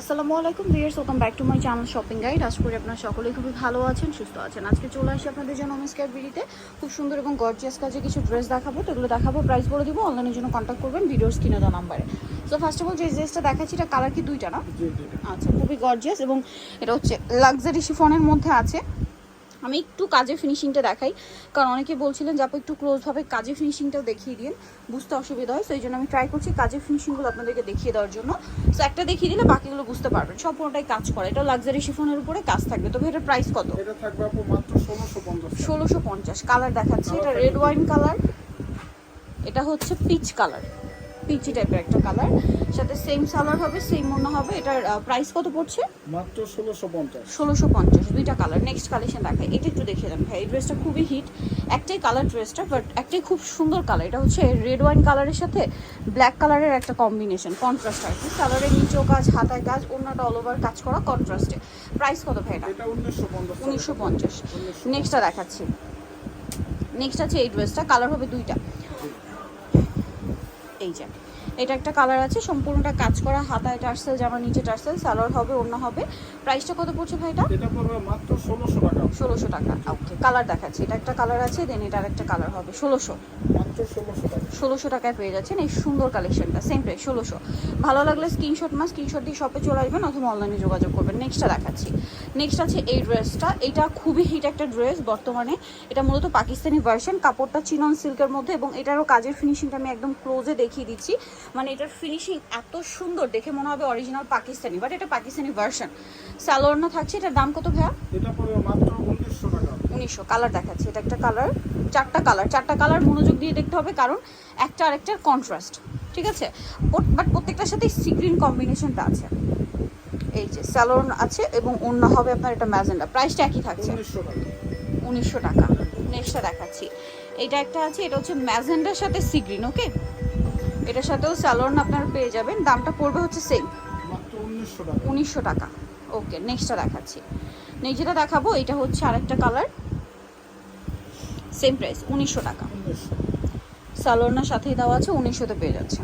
আসসালামু আলাইকুম viewers welcome back to my channel shopping guide. আশা করি আপনারা সকলেই খুবই ভালো আছেন সুস্থ আছেন। আজকে চলে আসি আপনাদের জন্য নমস্কার বিড়িতে খুব সুন্দর এবং গর্জিয়াস কাজে কিছু ড্রেস দেখাবো তো এগুলো দেখাবো প্রাইস বলে দিব অনলাইনের জন্য কন্ট্যাক্ট করবেন ভিডিওস স্ক্রিনে দেওয়া নাম্বারে সো ফার্স্ট অফ অল যে ড্রেসটা দেখাচ্ছি এটা কালার কি দুইটা না? আচ্ছা খুবই গর্জিয়াস এবং এটা হচ্ছে লাক্সারি শিফনের মধ্যে আছে। আমি একটু কাজের ফিনিশিংটা দেখাই। কারণ অনেকে বলছিলেন যে আপু একটু ক্লোজভাবে কাজের ফিনিশিংটাও দেখিয়ে দিন। বুঝতে অসুবিধা হয় এই জন্য আমি ট্রাই করছি কাজের ফিনিশিংগুলো আপনাদেরকে দেখিয়ে দেওয়ার জন্য। সো একটা দেখিয়ে দিলে বাকিগুলো বুঝতে পারবেন। সম্পূর্ণটাই কাজ করে। এটা লাক্সারি শিফনের উপরে কাজ থাকবে। তবে এটার প্রাইস কত? এটা থাকবে আপু মাত্র ষোলোশো পঞ্চাশ কালার দেখাচ্ছি। এটা রেড ওয়াইন কালার এটা হচ্ছে পিচ কালার পিচি টাইপের একটা কালার। সাথে সেম সালার হবে সেম মনে হবে। এটার প্রাইস কত পড়ছে? মাত্র ষোলোশো পঞ্চাশ। ষোলোশো পঞ্চাশ দুইটা কালার। নেক্সট কালেকশন দেখায় এটা একটু দেখিয়ে দেন ভাই এই ড্রেসটা খুবই হিট একটাই কালার ড্রেসটা বাট একটাই খুব সুন্দর কালার এটা হচ্ছে রেড ওয়াইন কালারের সাথে ব্ল্যাক কালারের একটা কম্বিনেশন কন্ট্রাস্ট আর কি। কালারের নিচেও কাজ হাতায় কাজ অন্যটা অল ওভার কাজ করা কন্ট্রাস্টে প্রাইস কত ভাই এটা? উনিশশো পঞ্চাশ। নেক্সটটা দেখাচ্ছি। নেক্সট আছে এই ড্রেসটা কালার হবে দুইটা। এই যে এটা একটা কালার আছে সম্পূর্ণটা কাজ করা হাতায় টার্সেল জামা নিচে টার্সেল সালোয়ার হবে অন্য হবে। প্রাইসটা কত পড়ছে ভাইটা এটা? পড়বে মাত্র ষোলোশো টাকা। ষোলোশো টাকা ওকে কালার দেখাচ্ছে। এটা একটা কালার আছে দেন এটা একটা কালার হবে ষোলোশো। ষোলোশো টাকা ষোলোশো টাকায় পেয়ে যাচ্ছেন এই সুন্দর কালেকশনটা সেম প্রাইস ষোলোশো। ভালো লাগলে স্ক্রিনশট মা স্ক্রিনশট দিয়ে শপে চলে আসবেন অথবা অনলাইনে যোগাযোগ করবেন। নেক্সটটা দেখাচ্ছি। নেক্সট আছে এই ড্রেসটা এটা খুবই হিট একটা ড্রেস বর্তমানে। এটা মূলত পাকিস্তানি ভার্সন কাপড়টা চিনন সিল্কের মধ্যে এবং এটারও কাজের ফিনিশিংটা আমি একদম ক্লোজে দেখিয়ে দিচ্ছি। মানে এটার ফিনিশিং এত সুন্দর দেখে মনে হবে অরিজিনাল পাকিস্তানি বাট এটা পাকিস্তানি ভার্সন স্যালোয়ারনা থাকছে এটার দাম কত ভাইয়া? এটা মাত্র উনিশশো টাকা। উনিশশো। কালার দেখাচ্ছি এটা একটা কালার চারটা কালার চারটা কালার মনোযোগ দিয়ে দেখতে হবে কারণ একটা আরেকটার কন্ট্রাস্ট ঠিক আছে? বাট প্রত্যেকটার সাথে সিগ্রিন কম্বিনেশনটা আছে। এই যে স্যালোন আছে এবং অন্য হবে আপনার এটা ম্যাজেন্ডা। প্রাইসটা একই থাকছে। উনিশশো টাকা। নেক্সটটা দেখাচ্ছি। এটা একটা আছে এটা হচ্ছে ম্যাজেন্ডার সাথে সিগ্রিন ওকে এটার সাথেও স্যালোন আপনার পেয়ে যাবেন। দামটা পড়বে হচ্ছে সেম উনিশশো টাকা। উনিশশো টাকা। ওকে নেক্সটটা দেখাচ্ছি। নেক্সট যেটা দেখাবো এটা হচ্ছে আরেকটা কালার সেম প্রাইস উনিশশো টাকা। সালোয়ারনার সাথেই দেওয়া আছে উনিশশোতে পেয়ে যাচ্ছে।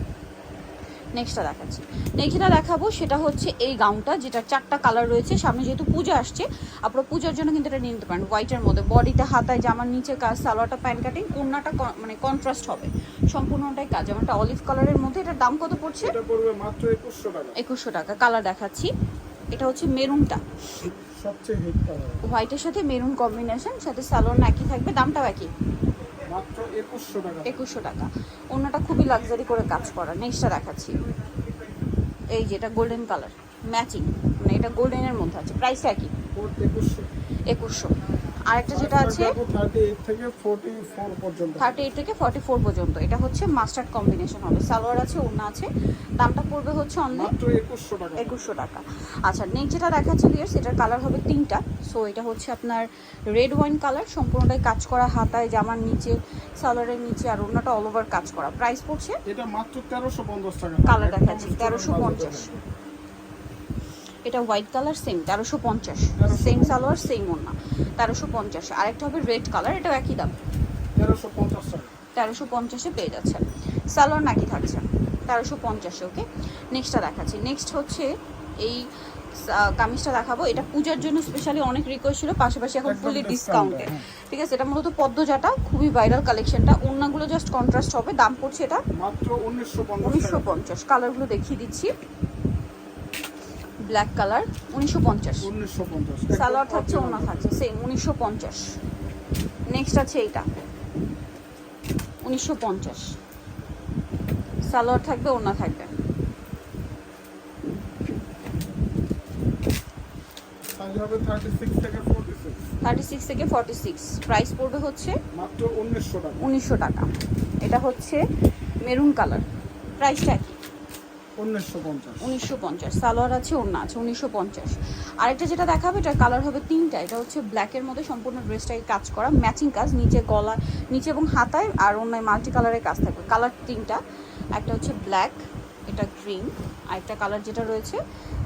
নেক্সটটা দেখাচ্ছি। নেক্সটটা দেখাবো সেটা হচ্ছে এই গাউনটা যেটা চারটা কালার রয়েছে। সামনে যেহেতু পূজা আসছে আপনারা পূজার জন্য কিন্তু এটা নিয়ে নিতে পারেন। হোয়াইটের মধ্যে বডিতে হাতায় জামার নিচে কাজ সালোয়ারটা প্যান্ট কাটিং কোনটা মানে কন্ট্রাস্ট হবে। সম্পূর্ণটাই কাজ। যেমনটা অলিভ কালারের মধ্যে এটার দাম কত পড়ছে? এটা পড়বে মাত্র একুশশো টাকা। একুশশো টাকা। কালার দেখাচ্ছি। এটা হচ্ছে মেরুনটা সবচেয়ে হিট কালার হোয়াইটের সাথে মেরুন কম্বিনেশন সাথে স্যালোন একই থাকবে দামটাও একই। মাত্র একুশশো টাকা। একুশশো টাকা। অন্যটা খুবই লাক্সারি করে কাজ করা নেক্সটটা দেখাচ্ছি। এই যে এটা গোল্ডেন কালার ম্যাচিং মানে এটা গোল্ডেনের মধ্যে আছে প্রাইস একই। ফোর একুশশো। একুশশো। আরেকটা যেটা আছে থার্টি এইট থেকে ফোর্টি ফোর পর্যন্ত। থার্টি এইট থেকে ফর্টি ফোর পর্যন্ত। এটা হচ্ছে মাস্টার্ড কম্বিনেশন হবে। সালোয়ার আছে ওড়না আছে। দামটা পড়বে হচ্ছে অনলি মাত্র একুশশো টাকা। একুশশো টাকা। আচ্ছা নেক্সট যেটা দেখাচ্ছে ভিয়ার্স এটার কালার হবে তিনটা। সো এটা হচ্ছে আপনার রেড ওয়াইন কালার সম্পূর্ণটাই কাজ করা হাতায় জামার নিচে সালোয়ারের নিচে আর অন্যটা অল ওভার কাজ করা। প্রাইস পড়ছে এটা মাত্র তেরোশো পঞ্চাশ টাকা। কালার দেখাচ্ছি তেরোশো পঞ্চাশ। এটা হোয়াইট কালার সেম তেরোশো পঞ্চাশ। সেম সালোয়ার সেম ওনা তেরোশো পঞ্চাশ। আরেকটা হবে রেড কালার এটাও একই দাম। তেরোশো পঞ্চাশ তেরোশো পঞ্চাশে পেয়ে যাচ্ছে সালোয়ার নাকি থাকছে? তেরোশো পঞ্চাশে ওকে নেক্সটটা দেখাচ্ছি। নেক্সট হচ্ছে এই কামিজটা দেখাবো। এটা পূজার জন্য স্পেশালি অনেক রিকোয়েস্ট ছিল পাশাপাশি এখন ফুললি ডিসকাউন্টে হ্যাঁ। ঠিক আছে? এটা মূলত পদ্মজাটা খুবই ভাইরাল কালেকশনটা অন্যগুলো জাস্ট কন্ট্রাস্ট হবে দাম পড়ছে এটা মাত্র উনিশশো পঞ্চাশ কালারগুলো দেখিয়ে দিচ্ছি। ব্ল্যাক কালার উনিশশো পঞ্চাশ। সালোয়ার থাকছে ওনা থাকছে সেম উনিশশো পঞ্চাশ। নেক্সট আছে এইটা। উনিশশো পঞ্চাশ। সালোয়ার থাকবে ওনা থাকবে। থার্টি সিক্স থেকে ফর্টি সিক্স প্রাইস পড়বে হচ্ছে উনিশশো টাকা। এটা হচ্ছে মেরুন কালার প্রাইসটা উনিশশো পঞ্চাশ। সালোয়ার আছে, ওড়না আছে, উনিশশো পঞ্চাশ। যেটা দেখাবে কালার হবে তিনটা, এটা হচ্ছে ব্ল্যাকের মধ্যে সম্পূর্ণ কাজ করা ম্যাচিং কাজ, নিচে গলা, নিচে এবং হাতায় আর অন্যায় মাল্টি কালারের কাজ থাকবে। কালার তিনটা, একটা হচ্ছে ব্ল্যাক এটা গ্রিন আর একটা কালার যেটা রয়েছে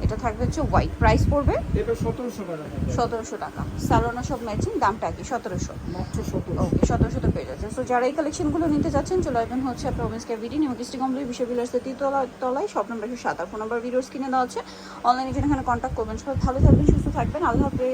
এটা থাকবে হচ্ছে হোয়াইট। প্রাইস পড়বে এটা সতেরোশো টাকা। সতেরোশো টাকা। সালোনা সব ম্যাচিং দামটা কি সতেরোশো। ওকে সতেরোশো পেয়ে যাচ্ছে। সো যারা এই কালেকশনগুলো নিতে যাচ্ছেন চলে আসবেন হচ্ছে আপনার women's care BD new district complete বিশ্ব বিলাসের তৃতীয়তলা তলায়। সব নম্বর একশো সাত। আর ফোন নাম্বার ভিডিওস কিনে দেওয়া আছে অনলাইনে যেখানে কন্ট্যাক্ট করবেন। সবাই ভালো থাকবেন সুস্থ থাকবেন। আল্লাহ হাফেজ।